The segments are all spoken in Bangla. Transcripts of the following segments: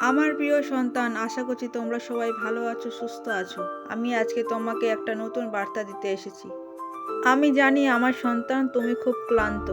আমার প্রিয় সন্তান, আশা করছি তোমরা সবাই ভালো আছো, সুস্থ আছো। আমি আজকে তোমাকে একটা নতুন বার্তা দিতে এসেছি। আমি জানি আমার সন্তান, তুমি খুব ক্লান্ত।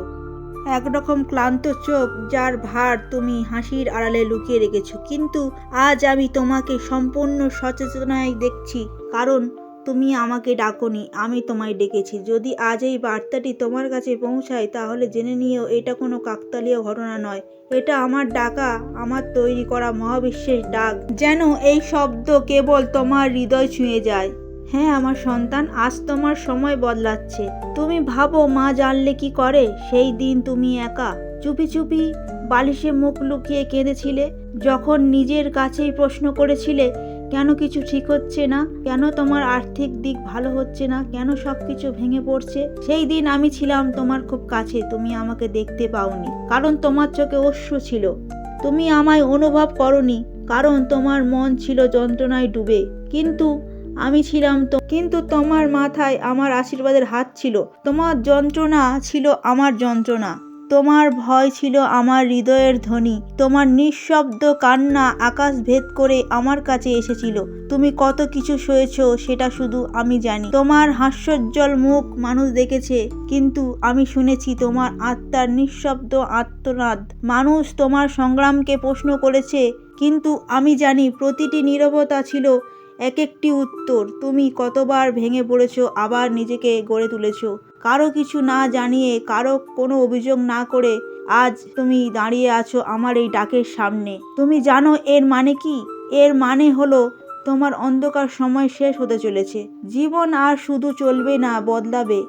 একরকম ক্লান্ত চোখ, যার ভার তুমি হাসির আড়ালে লুকিয়ে রেখেছো। কিন্তু আজ আমি তোমাকে সম্পূর্ণ সচেতনায় দেখছি, কারণ তুমি আমাকে ডাকোনি, আমি তোমায় ডেকেছি। যদি আজ এই বার্তাটি তোমার কাছে পৌঁছায়, তাহলে জেনে নিও এটা কোনো কাকতালীয় ঘটনা নয়। এটা আমার ডাকা, আমার তৈরি করা মহাবিশ্বের ডাক। যেন এই শব্দ কেবল তোমার হৃদয় ছুঁয়ে যায়। হ্যাঁ আমার সন্তান, আজ তোমার সময় বদলাচ্ছে। তুমি ভাবো, মা জানলে কি করে? সেই দিন তুমি একা। চুপি চুপি বালিশে মুখ লুকিয়ে কেঁদেছিলে, যখন নিজের কাছেই প্রশ্ন করেছিলে কেন কিছু ঠিক হচ্ছে না? কেন তোমার আর্থিক দিক ভালো হচ্ছে না? কেন সব কিছু ভেঙে পড়ছে? সেই দিন আমি ছিলাম তোমার খুব কাছে, তুমি আমাকে দেখতে পাওনি। কারণ তোমার চোখে অশ্রু ছিল। তুমি আমায় অনুভব করনি, কারণ তোমার মন ছিল যন্ত্রণায় ডুবে। কিন্তু আমি ছিলাম তো, কিন্তু তোমার মাথায় আমার আশীর্বাদের হাত ছিল। তোমার যন্ত্রণা ছিল আমার যন্ত্রণা। তোমার ভয় ছিল আমার হৃদয়ের ধ্বনি। তোমার নিঃশব্দ কান্না আকাশ ভেদ করে আমার কাছে এসেছিল। তুমি কত কিছু সয়েছ সেটা শুধু আমি জানি। তোমার হাস্যোজ্জ্বল মুখ মানুষ দেখেছে, কিন্তু আমি শুনেছি তোমার আত্মার নিঃশব্দ আত্মনাদ। মানুষ তোমার সংগ্রামকে প্রশ্ন করেছে, কিন্তু আমি জানি প্রতিটি নীরবতা ছিল এক একটি উত্তর, তুমি কতবার ভেঙে পড়েছো, আবার নিজেকে গড়ে তুলেছো। কারও কিছু না জানিয়ে, কারও কোনো অভিযোগ না করে আজ তুমি দাঁড়িয়ে আছো আমার এই ডাকের সামনে। তুমি জানো এর মানে কি? এর মানে হলো, তোমার অন্ধকার সময় শেষ হতে চলেছে। জীবন আর শুধু চলবে না, বদলাবে।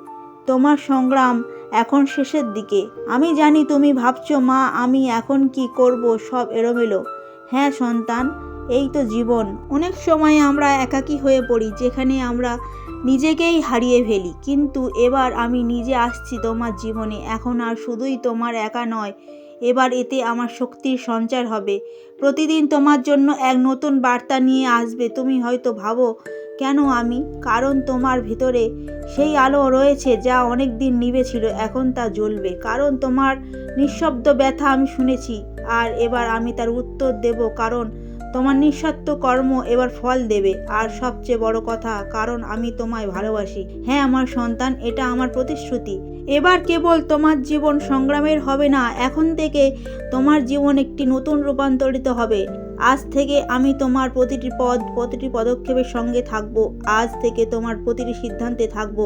তোমার সংগ্রাম এখন শেষের দিকে। আমি জানি তুমি ভাবছ, মা, আমি এখন কি করব? সব এলোমেলো। হ্যাঁ সন্তান এই তো জীবন। অনেক সময় আমরা একাকী হয়ে পড়ি, যেখানে আমরা নিজেকেই হারিয়ে ফেলি। কিন্তু এবার আমি নিজে আসছি তোমার জীবনে। এখন আর শুধুই তোমার একা নয়, এবার এতে আমার শক্তির সঞ্চার হবে। প্রতিদিন তোমার জন্য এক নতুন বার্তা নিয়ে আসবে। তুমি হয়তো ভাবো, কেন আমি? কারণ তোমার ভিতরে সেই আলো রয়েছে যা অনেক দিন নিভে ছিল এখন তা জ্বলবে। কারণ তোমার নিঃশব্দ ব্যথা আমি শুনেছি, আর এবার আমি তার উত্তর দেব। কারণ তোমার নিঃস্বার্থ কর্ম এবার ফল দেবে। আর সবচেয়ে বড় কথা, কারণ আমি তোমায় ভালোবাসি। হ্যাঁ আমার সন্তান, এটা আমার প্রতিশ্রুতি। এবার কেবল তোমার জীবন সংগ্রামের হবে না, এখন থেকে তোমার জীবন একটি নতুন রূপান্তরিত হবে। আজ থেকে আমি তোমার প্রতিটি পদ, প্রতিটি পদক্ষেপের সঙ্গে থাকব। আজ থেকে তোমার প্রতিটি সিদ্ধান্তে থাকব।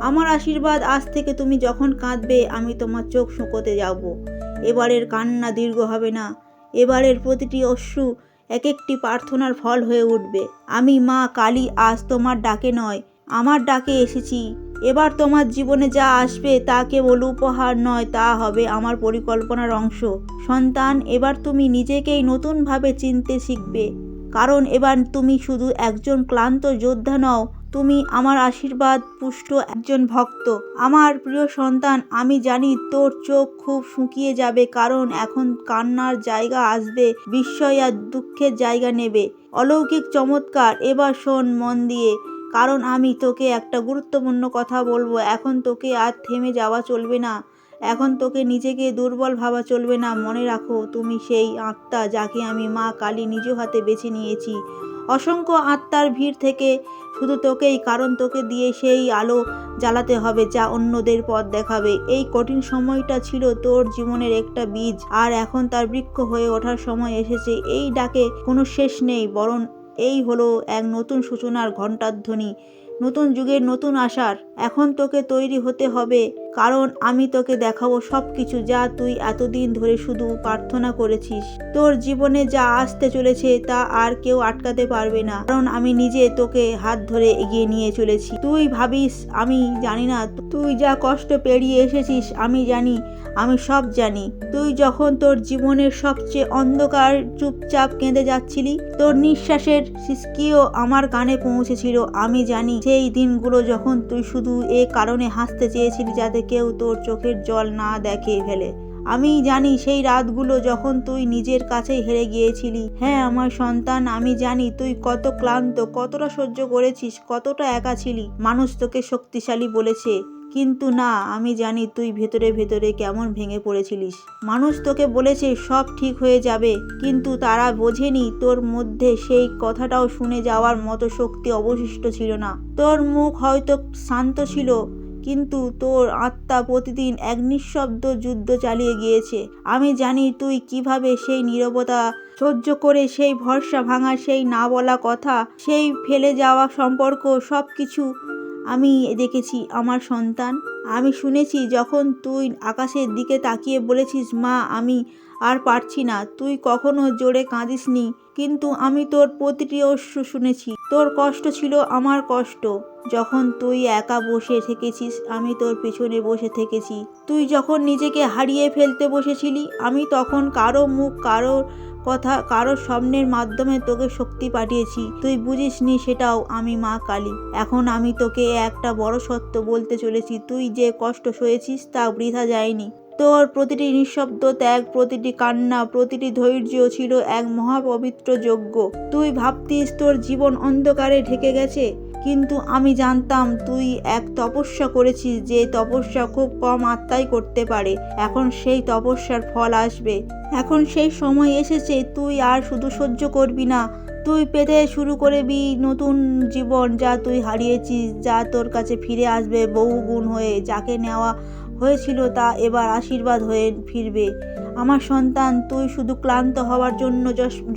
আমার আশীর্বাদ, আজ থেকে তুমি যখন কাঁদবে, আমি তোমার চোখ শুকোতে যাব। এবারের কান্না দীর্ঘ হবে না। এবারের প্রতিটি অশ্রু এক একটি প্রার্থনার ফল হয়ে উঠবে। আমি মা, কালী, আজ তোমার ডাকে নয়। আমার ডাকে এসেছি। এবার তোমার জীবনে যা আসবে তা কেবল উপহার নয়, তা হবে আমার পরিকল্পনার অংশ। সন্তান, এবার তুমি নিজেকেই নতুনভাবে চিনতে শিখবে। কারণ এবার তুমি শুধু একজন ক্লান্ত যোদ্ধা নও তুমি আমার আশীর্বাদ, পুষ্ট একজন ভক্ত। আমার প্রিয় সন্তান, আমি জানি তোর চোখ খুব শুকিয়ে যাবে, কারণ এখন কান্নার জায়গা আসবে, বিস্ময় আর দুঃখের জায়গা নেবে। অলৌকিক চমৎকার, এবার শোন মন দিয়ে, কারণ আমি তোকে একটা গুরুত্বপূর্ণ কথা বলব, এখন তোকে আর থেমে যাওয়া চলবে না। এখন তোকে নিজেকে দুর্বল ভাবা চলবে না। মনে রাখো, তুমি সেই আত্মা যাকে আমি মা কালী নিজ হাতে বেছে নিয়েছি। অসংখ্য আত্মার ভিড় থেকে শুধু তোকেই, কারণ তোকে দিয়ে সেই আলো জ্বালাতে হবে যা অন্যদের পথ দেখাবে। এই কঠিন সময়টা ছিল তোর জীবনের একটা বীজ, আর এখন তার বৃক্ষ হয়ে ওঠার সময় এসেছে। এই ডাকে কোনো শেষ নেই, বরং এই হলো এক নতুন সূচনার ঘণ্টাধ্বনি, নতুন যুগের নতুন আশার। এখন তোকে তৈরি হতে হবে কারণ আমি তোকে দেখাবো সব কিছু যা তুই এতদিন ধরে শুধু প্রার্থনা করেছিস। তোর জীবনে যা আসতে চলেছে তা আর কেউ আটকাতে পারবে না। কারণ আমি নিজে তোকে হাত ধরে এগিয়ে নিয়ে চলেছি। তুই ভাবিস, আমি জানি না, তুই যা কষ্ট পেরিয়ে এসেছিস, আমি জানি, আমি সব জানি। তুই যখন তোর জীবনের সবচেয়ে অন্ধকার চুপচাপ কেঁদে যাচ্ছিলি, তোর নিঃশ্বাসের সিসকিও আমার কানে পৌঁছেছিল, আমি জানি। সেই দিনগুলো যখন তুই শুধু এ কারণে হাসতে চেয়েছিলি যাতে কেউ তোর চোখের জল না দেখে ফেলে। আমি জানি সেই রাতগুলো যখন তুই নিজের কাছে হেরে গিয়েছিলি। হ্যাঁ আমার সন্তান, আমি জানি তুই কত ক্লান্ত, কতটা সহ্য করেছিস, কতটা একা ছিলি। মানুষ তোকে শক্তিশালী বলেছে, কিন্তু না, আমি জানি তুই ভেতরে ভেতরে কেমন ভেঙে পড়েছিলিস। মানুষ তোকে বলেছে, সব ঠিক হয়ে যাবে, কিন্তু তারা বোঝেনি তোর মধ্যে সেই কথাটাও শুনে যাওয়ার মতো শক্তি অবশিষ্ট ছিল না। তোর মুখ হয়তো শান্ত ছিল কিন্তু তোর আত্মা প্রতিদিন এক নিঃশব্দ যুদ্ধ চালিয়ে গিয়েছে। আমি জানি তুই কীভাবে সেই নীরবতা সহ্য করে সেই ভরসা ভাঙা সেই না বলা কথা, সেই ফেলে যাওয়া সম্পর্ক সব কিছু আমি দেখেছি আমার সন্তান। আমি শুনেছি যখন তুই আকাশের দিকে তাকিয়ে বলেছিস, মা, আমি আর পারছি না। তুই কখনো জোরে কাঁদিসনি, কিন্তু আমি তোর প্রতিটি অশ্রু শুনেছি। তোর কষ্ট ছিল আমার কষ্ট। যখন তুই একা বসে থেকেছিস, আমি তোর পেছনে বসে থেকেছি। তুই যখন নিজেকে হারিয়ে ফেলতে বসেছিলি, আমি তখন কারও মুখ, কারও কথা, কারও স্বপ্নের মাধ্যমে তোকে শক্তি পাঠিয়েছি। তুই বুঝিসনি সেটাও আমি মা কালী। এখন আমি তোকে একটা বড় সত্য বলতে চলেছি। তুই যে কষ্ট সয়েছিস তা বৃথা যায়নি। তোর প্রতিটি নিঃশব্দ ত্যাগ, প্রতিটি কান্না, প্রতিটি ধৈর্য ছিল এক মহাপবিত্র যজ্ঞ। তুই ভাবতিস তোর জীবন অন্ধকারে ঢেকে গেছে? কিন্তু আমি জানতাম তুই এক তপস্যা করেছিস, যে তপস্যা খুব কম আত্মাই করতে পারে। এখন সেই তপস্যার ফল আসবে। এখন সেই সময় এসেছে, তুই আর শুধু সহ্য করবি না। তুই পেতে শুরু করবি নতুন জীবন যা তুই হারিয়েছিস, যা তোর কাছে ফিরে আসবে বহু গুণ হয়ে। যাকে নেওয়া হয়েছিল তা এবার আশীর্বাদ হয়ে ফিরবে। আমার সন্তান, তুই শুধু ক্লান্ত হওয়ার জন্য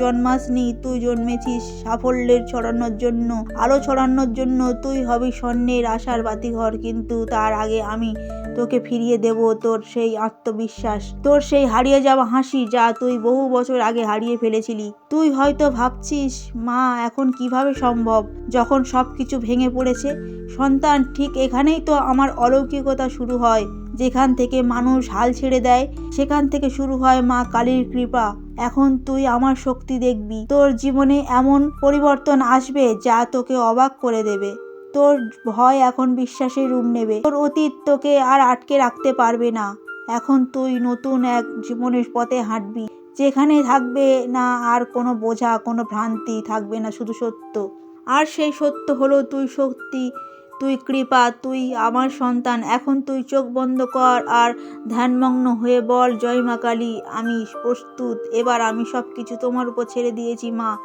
জন্মাসনি, তুই জন্মেছিস সাফল্যের ছড়ানোর জন্য, আলো ছড়ানোর জন্য, তুই হবি স্বর্ণের আশার বাতিঘর, কিন্তু তার আগে আমি তোকে ফিরিয়ে দেব তোর সেই আত্মবিশ্বাস। তোর সেই হারিয়ে যাওয়া হাসি যা তুই বহু বছর আগে হারিয়ে ফেলেছিলি। তুই হয়তো ভাবছিস, মা, এখন কীভাবে সম্ভব? যখন সব কিছু ভেঙে পড়েছে, সন্তান ঠিক এখানেই তো আমার অলৌকিকতা শুরু হয়। যেখান থেকে মানুষ হাল ছেড়ে দেয়, সেখান থেকে শুরু হয় মা কালীর কৃপা। এখন তুই আমার শক্তি দেখবি। তোর জীবনে এমন পরিবর্তন আসবে যা তোকে অবাক করে দেবে। তোর ভয় এখন বিশ্বাসের রূপ নেবে। তোর অতীত তোকে আর আটকে রাখতে পারবে না। এখন তুই নতুন এক জীবনের পথে হাঁটবি। যেখানে থাকবে না আর কোনো বোঝা, কোনো ভ্রান্তি থাকবে না, শুধু সত্য। আর সেই সত্য হলো তুই শক্তি, তুই কৃপা, তুই আমার সন্তান। এখন তুই চোখ বন্ধ কর আর ধ্যানমগ্ন হয়ে বল, জয় মা কালী, আমি প্রস্তুত। এবার আমি সব কিছু তোমার উপর ছেড়ে দিয়েছি, মা।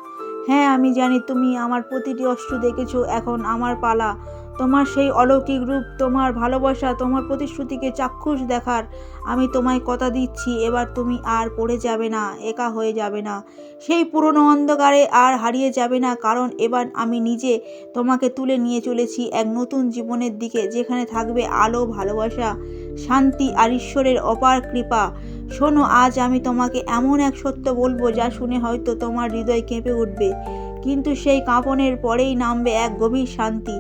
হ্যাঁ আমি জানি তুমি আমার প্রতিটি অস্ত্র দেখেছ, এখন আমার পালা। তোমার সেই অলৌকিক রূপ, তোমার ভালোবাসা, তোমার প্রতিশ্রুতিকে চাক্ষুষ দেখার আমি তোমায় কথা দিচ্ছি, এবার তুমি আর পড়ে যাবে না, একা হয়ে যাবে না। সেই পুরনো অন্ধকারে আর হারিয়ে যাবে না, কারণ এবার আমি নিজে তোমাকে তুলে নিয়ে চলেছি এক নতুন জীবনের দিকে, যেখানে থাকবে আলো, ভালোবাসা, শান্তি আর ঈশ্বরের অপার কৃপা। শোনো, আজ আমি তোমাকে এমন এক সত্য বলব যা শুনে হয়তো তোমার হৃদয় কেঁপে উঠবে। কিন্তু সেই কাঁপনের পরেই নামবে এক গভীর শান্তি।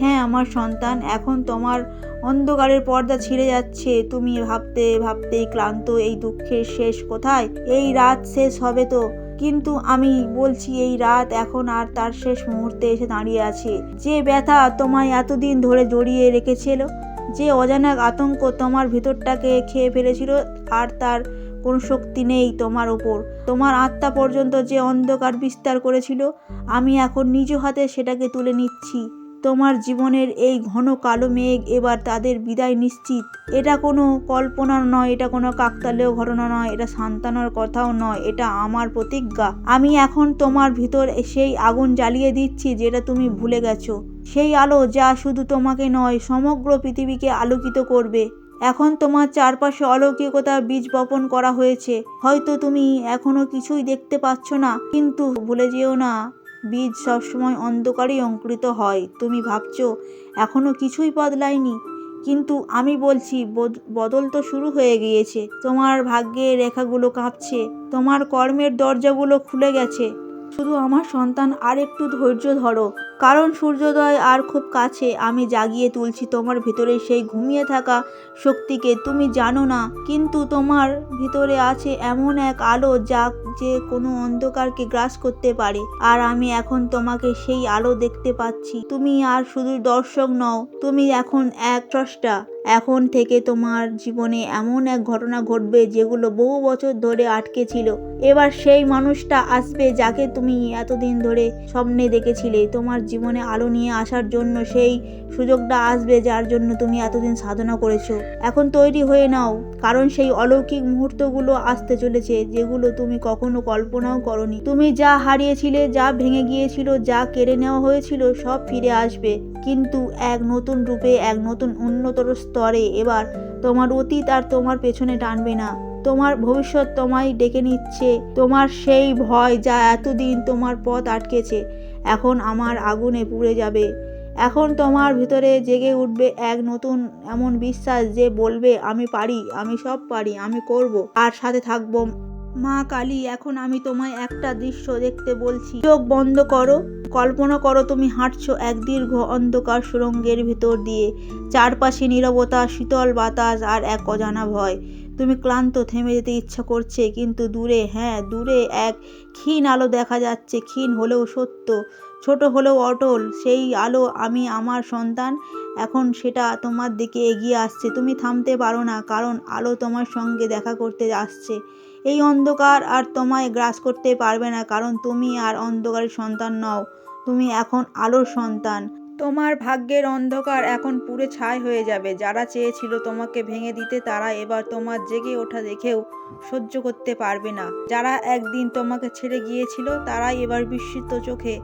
হ্যাঁ আমার সন্তান, এখন তোমার অন্ধকারের পর্দা ছিঁড়ে যাচ্ছে। তুমি ভাবতে ভাবতেই ক্লান্ত, এই দুঃখের শেষ কোথায়? এই রাত শেষ হবে তো? কিন্তু আমি বলছি, এই রাত এখন আর তার শেষ মুহূর্তে এসে দাঁড়িয়ে আছে। যে ব্যথা তোমায় এতদিন ধরে জড়িয়ে রেখেছিল যে অজানা আতঙ্ক তোমার ভিতরটাকে খেয়ে ফেলেছিল আর তার কোনো শক্তি নেই তোমার ওপর। তোমার আত্মা পর্যন্ত যে অন্ধকার বিস্তার করেছিল, আমি এখন নিজ হাতে সেটাকে তুলে নিচ্ছি। তোমার জীবনের এই ঘন কালো মেঘ এবার তাদের বিদায় নিশ্চিত। এটা কোনো কল্পনা নয়, এটা কোনো কাকতালীয় ঘটনা নয়, এটা সান্তানোর কথাও নয়, এটা আমার প্রতিজ্ঞা। আমি এখন তোমার ভিতর সেই আগুন জ্বালিয়ে দিচ্ছি যেটা তুমি ভুলে গেছো। সেই আলো যা শুধু তোমাকে নয়, সমগ্র পৃথিবীকে আলোকিত করবে। এখন তোমার চারপাশে অলৌকিকতা বীজ বপন করা হয়েছে। হয়তো তুমি এখনও কিছুই দেখতে পাচ্ছ না, কিন্তু ভুলে যেও না, বীজ সবসময় অন্ধকারেই অঙ্কুরিত হয়। তুমি ভাবছ, এখনও কিছুই বদলায়নি, কিন্তু আমি বলছি, বদ- বদল তো শুরু হয়ে গিয়েছে। তোমার ভাগ্যে রেখাগুলো কাঁপছে, তোমার কর্মের দরজাগুলো খুলে গেছে। শুধু আমার সন্তান আর একটু ধৈর্য ধরো। কারণ সূর্যোদয় আর খুব কাছে, আমি জাগিয়ে তুলছি তোমার ভিতরে সেই ঘুমিয়ে থাকা শক্তিকে। তুমি জানো না, কিন্তু তোমার ভিতরে আছে এমন এক আলো যা যে কোনো অন্ধকারকে গ্রাস করতে পারে। আর আমি এখন তোমাকে সেই আলো দেখতে পাচ্ছি। তুমি আর শুধু দর্শক নও, তুমি এখন এক স্রষ্টা। এখন থেকে তোমার জীবনে এমন এক ঘটনা ঘটবে যেগুলো বহু বছর ধরে আটকে ছিল। এবার সেই মানুষটা আসবে যাকে তুমি এতদিন ধরে স্বপ্নে দেখেছিলে। তোমার জীবনে আলো নিয়ে আসার জন্য সেই সুযোগটা আসবে যার জন্য তুমি এতদিন সাধনা করেছ। এখন তৈরি হয়ে নাও, কারণ সেই অলৌকিক মুহূর্তগুলো আসতে চলেছে যেগুলো তুমি কখনো কল্পনাও করনি। তুমি যা হারিয়েছিলে, যা ভেঙে গিয়েছিল, যা কেড়ে নেওয়া হয়েছিল, সব ফিরে আসবে। কিন্তু এক নতুন রূপে, এক নতুন উন্নতর স্তরে এবার তোমার অতীত আর তোমার পেছনে টানবে না। তোমার ভবিষ্যৎ তোমায় ডেকে নিচ্ছে। তোমার সেই ভয় যা এতদিন তোমার পথ আটকেছে, এখন আমার আগুনে পুড়ে যাবে। এখন তোমার ভিতরে জেগে উঠবে এক নতুন এমন বিশ্বাস যে বলবে, আমি পারি, আমি সব পারি, আমি করব, আর সাথে থাকব মা কালী, এখন আমি তোমায় একটা দৃশ্য দেখতে বলছি। চোখ বন্ধ করো, কল্পনা করো তুমি হাঁটছো এক দীর্ঘ অন্ধকার সুরঙ্গের ভিতর দিয়ে। চারপাশে নীরবতা, শীতল বাতাস আর এক অজানা ভয়। তুমি ক্লান্ত, থেমে যেতে ইচ্ছা করছে, কিন্তু দূরে হ্যাঁ দূরে এক ক্ষীণ আলো দেখা যাচ্ছে, ক্ষীণ হলেও সত্য। ছোট হলেও অটল, সেই আলো আমি আমার সন্তান, এখন সেটা তোমার দিকে এগিয়ে আসছে। তুমি থামতে পারো না, কারণ আলো তোমার সঙ্গে দেখা করতে আসছে। এই অন্ধকার আর তোমায় গ্রাস করতে পারবে না, কারণ তুমি আর অন্ধকারের সন্তান নও, তুমি এখন আলোর সন্তান। তোমার ভাগ্যের অন্ধকার এখন পুরো ছাই হয়ে যাবে, যারা চেয়েছিল তোমাকে ভেঙে দিতে তারা এবার তোমার জেগে ওঠা দেখেও সহ্য করতে পারবে না। যারা একদিন তোমাকে ছেড়ে গিয়েছিল, তারাই এবার বিস্মিত চোখে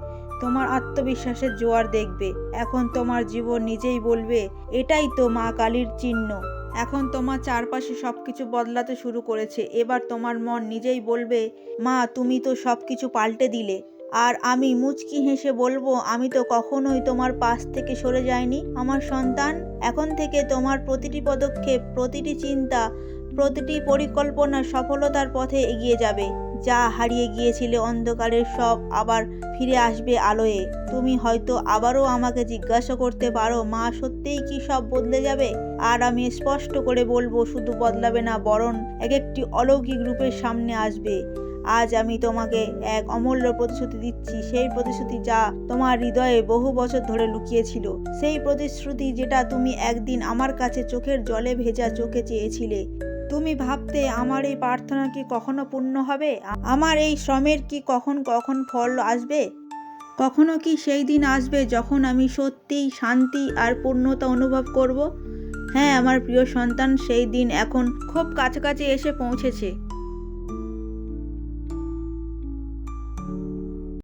তোমার আত্মবিশ্বাসের জোয়ার দেখবে। এখন তোমার জীবন নিজেই বলবে, এটাই তো মা কালীর চিহ্ন। এখন তোমার চারপাশে সব কিছু বদলাতে শুরু করেছে। এবার তোমার মন নিজেই বলবে, মা, তুমি তো সব কিছু পাল্টে দিলে। আর আমি মুচকি হেসে বলব, আমি তো কখনোই তোমার পাশ থেকে সরে যাইনি। আমার সন্তান, এখন থেকে তোমার প্রতিটি পদক্ষেপ, প্রতিটি চিন্তা, প্রতিটি পরিকল্পনা সফলতার পথে এগিয়ে যাবে। যা হারিয়ে গিয়েছিলে অন্ধকারের সব আবার ফিরে আসবে আলোয়ে। তুমি হয়তো আবারও আমাকে জিজ্ঞাসা করতে পারো, মা, সত্যিই কি সব বদলে যাবে? আর আমি স্পষ্ট করে বলব, শুধু বদলাবে না, বরং এক একটি অলৌকিক রূপের সামনে আসবে। আজ আমি তোমাকে এক অমূল্য প্রতিশ্রুতি দিচ্ছি, সেই প্রতিশ্রুতি যা তোমার হৃদয়ে বহু বছর ধরে লুকিয়েছিল। সেই প্রতিশ্রুতি যেটা তুমি একদিন আমার কাছে চোখের জলে ভেজা চোখে চেয়েছিলে। তুমি ভাবতে আমার এই প্রার্থনা কি কখনো পূর্ণ হবে? আমার এই শ্রমের কি কখন কখন ফল আসবে? কখনো কি সেই দিন আসবে যখন আমি সত্যিই শান্তি আর পূর্ণতা অনুভব করব? হ্যাঁ আমার প্রিয় সন্তান, সেই দিন এখন খুব কাছাকাছি এসে পৌঁছেছে।